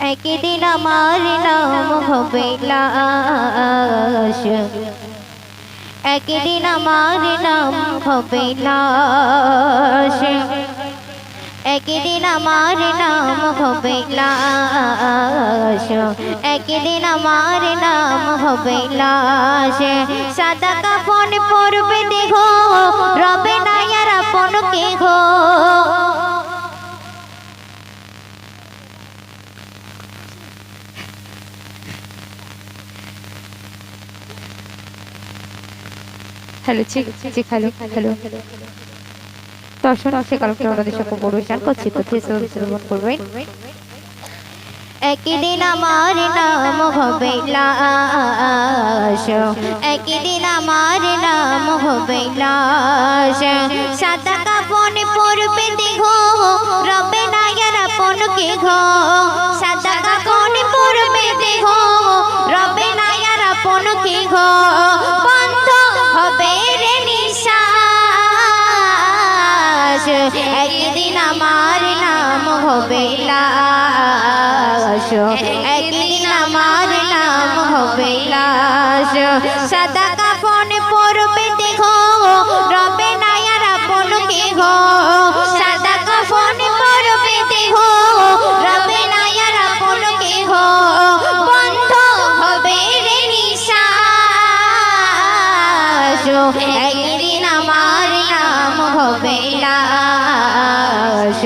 একদিন আমার নাম হবে লাশ। একদিন আমার নাম হবে লাশ। একদিন আমার নাম হবে লাশ। একদিন আমার নাম হবে লাশ। সাদা কাফন পরবে দেখো রবে না আর আপন কে গো hello check check hello hello দর্শন আছে কালকে আমাদের সাথে পরিবেশন করছি কোথায় শ্রবণ করবেন একদিন আমার নাম হবে লাশ, একদিন আমার নাম হবে লাশ। সাদা কাপন পরবে দেখো রবে না আর আপন কে ঘো সাদা কাপন পরবে দেখো রবে না আর আপন কে ঘো আমার নাম হবে লাশ। একদিন আমার নাম হবে লাশ। সাদা কাফন পরবে দেখো রবে নায়ার আপন কে গো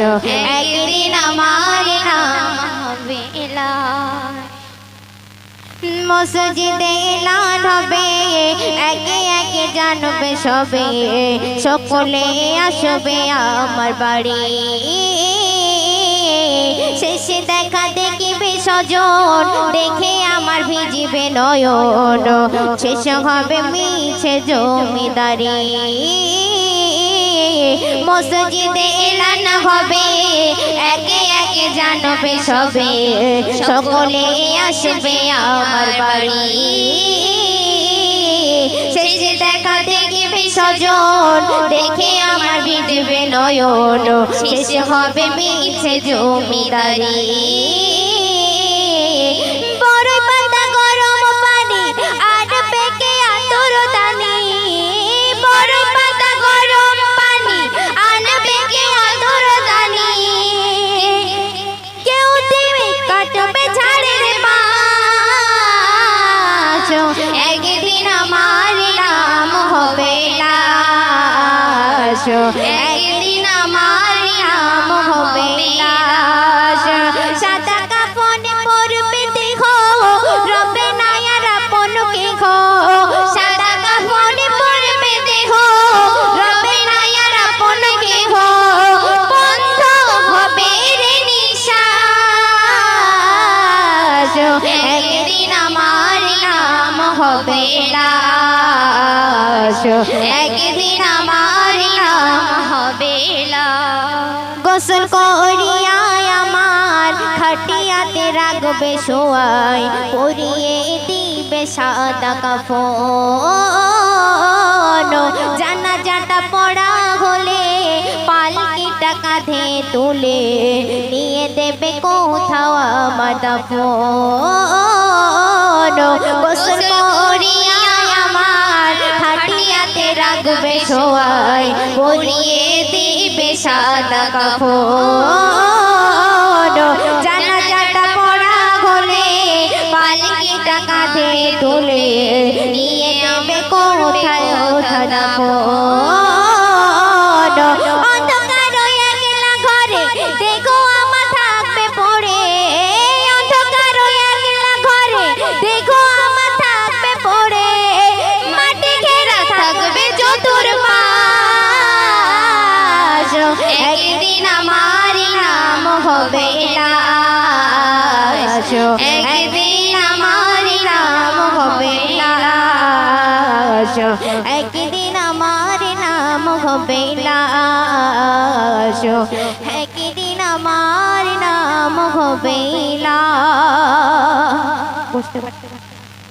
লাশ একদিন আমার নাম হবে মসজিদে এলান হবে। একে একে জানবে সবে। সকলে আসবে আমার বাড়ি। শেষে দেখা দেখিবে সজন দেখে আমার ভিজিবে নয়ন। শেষ হবে মিছে জমিদারি। মসজিদে এলান হবে। একে একে জানবে সবে। সকলে আসবে আমার বাড়ি। শেষে দেখা দেখিবে সজন দেখে আমার ভিজবে নয়ন। শেষে হবে মিছে জমিদারি। লাশ একদিন আমার নাম হবে লাশ। সাদা কাফন পরবে দেখো রবে না আপন কে সাদা কাফন পরবে দেখো রবে না আপন কে বন্ধ হবে রে নিশ্বাস। একদিন আমার নাম হবে লাশ। একদিন আমার হবে লাশ গোসল করিয়া আমার খাটিয়াতে রাখবে শোয়াই পরিয়ে দিবে সাদা কাফন। জানা জাটা পড়া হলে পালকিটা কাঁধে তুলে নিয়ে দেবে কোথাও আমার দাফন। রাখবে সোয়াই বলিয়ে দিবে সাদা কাপড়। জানা জাটা পড়া হলে পালকিটা কাঁধে তুলে নিয়ে নামে কোথায় ওঠা অন্ধকার একদিন আমার নাম হবে লাশ। একদিন আমার নাম হবে লাশ। একদিন আমার নাম হবে লাশ। বুঝতে পারছি?